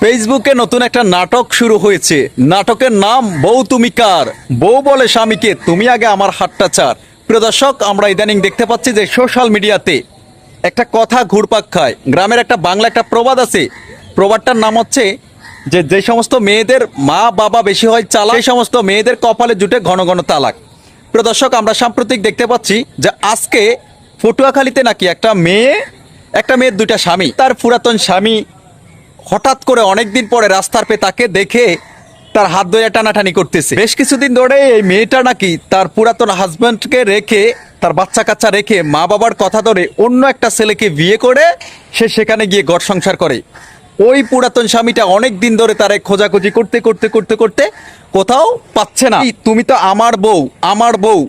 ফেসবুকে নতুন একটা নাটক শুরু হয়েছে। নাটকের নাম বউ তুমি কার? বউ বলে স্বামীকে, তুমি আগে আমার হাতটা চার প্রিয় দর্শক, আমরা ইদানিং দেখতে পাচ্ছি যে সোশ্যাল মিডিয়াতে একটা কথা ঘুরপাক খায়। গ্রামের একটা বাংলা একটা প্রবাদ আছে। প্রবাদটার নাম হচ্ছে যে যে সমস্ত মেয়েদের মা বাবা বেশি হয় চালাক, সেই সমস্ত মেয়েদের কপালে জুটে ঘন ঘন তালাক। প্রিয় দর্শক, আমরা সাম্প্রতিক দেখতে পাচ্ছি যে, আজকে পটুয়াখালীতে নাকি একটা মেয়ে, একটা মেয়ের দুইটা স্বামী, তার পুরাতন স্বামী হঠাৎ করে অনেকদিন পরে রাস্তার পে তাকে দেখে তার হাত ধরে টানাটানি করতেছে। বেশ কিছুদিন ধরে এই মেয়েটা নাকি তার পুরাতন হাজব্যান্ডকে রেখে, তার বাচ্চা কাচ্চা রেখে মা বাবার কথা ধরে অন্য একটা ছেলেকে বিয়ে করে সে সেখানে গিয়ে ঘর সংসার করে। ওই পুরাতন স্বামীটা অনেক দিন ধরে তারে খোঁজাখুঁজি করতে করতে করতে করতে কোথাও পাচ্ছে না। তুমি তো আমার বউ আমার বউ।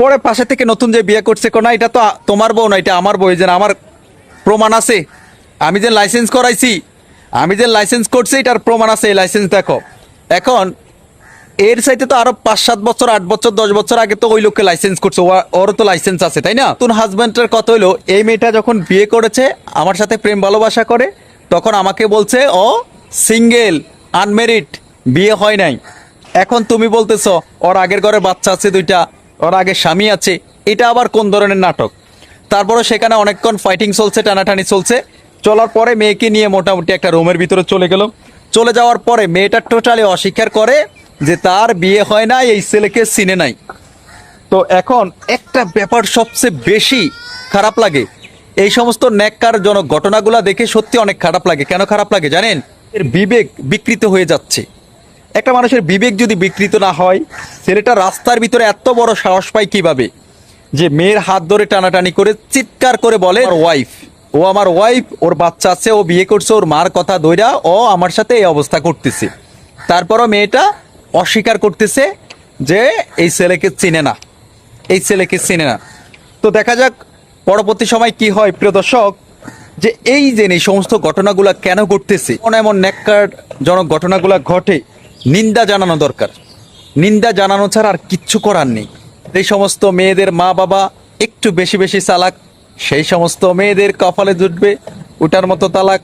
পরে পাশে থেকে নতুন যে বিয়ে করছে কোনা এটা তো তোমার বউ না, এটা আমার বউ, এই যে আমার প্রমাণ আছে। আমি যে লাইসেন্স করাইছি আমি যে লাইসেন্স করছি, এটার প্রমাণ আছে, এই লাইসেন্স দেখো। এখন, এর সাইতে তো আরও পাঁচ, সাত বছর, আট বছর, দশ বছর আগে তো ওই লোককে লাইসেন্স করছে ওরও তো লাইসেন্স আছে, তাই না? নতুন হাজব্যান্ডের কথা হইল এই মেয়েটা যখন বিয়ে করেছে, আমার সাথে প্রেম ভালোবাসা করে, তখন আমাকে বলছে, ও সিঙ্গেল আনমেরিড বিয়ে হয় নাই। এখন তুমি বলতেছ, ওর আগের ঘরে বাচ্চা আছে দুইটা, ওর আগে স্বামী আছে। এটা আবার কোন ধরনের নাটক? তারপরে সেখানে অনেকক্ষণ ফাইটিং চলছে, টানাটানি চলছে। চলার পরে মেয়েকে নিয়ে মোটামুটি একটা রুমের ভিতরে চলে গেল। চলে যাওয়ার পরে মেয়েটা টোটালি অস্বীকার করে যে তার বিয়ে হয় না এই ছেলেকে চিনে নাই। তো এখন একটা ব্যাপার সবচেয়ে বেশি খারাপ লাগে। এই সমস্ত ন্যাক্কারজনক ঘটনাগুলো দেখে সত্যি অনেক খারাপ লাগে। কেন খারাপ লাগে জানেন? এর বিবেক বিকৃত হয়ে যাচ্ছে। একটা মানুষের বিবেক যদি বিকৃত না হয়, ছেলেটা রাস্তার ভিতরে এত বড় সাহস পায় কীভাবে? যে মেয়ের হাত ধরে টানাটানি করে চিৎকার করে বলে ওয়াইফ ও আমার ওয়াইফ ওর বাচ্চা আছে, ও বিয়ে করছে, ওর মার কথা দইরা ও আমার সাথে এই অবস্থা করতেছে। তারপরও মেয়েটা অস্বীকার করতেছে যে এই ছেলেকে চিনে না, এই ছেলেকে চিনে না। তো দেখা যাক পরবর্তী সময় কি হয়, প্রিয় দর্শক, যে এই যে এই সমস্ত ঘটনাগুলা কেন ঘটতেছে, এমন এমন ন্যাক্কার জনক ঘটনাগুলা ঘটে, নিন্দা জানানো দরকার। নিন্দা জানানো ছাড়া আর কিচ্ছু করার নেই। এই সমস্ত মেয়েদের মা বাবা একটু বেশি বেশি চালাক সেই সমস্ত মেয়েদের কপালে জুটবে ওটার মতো তালাক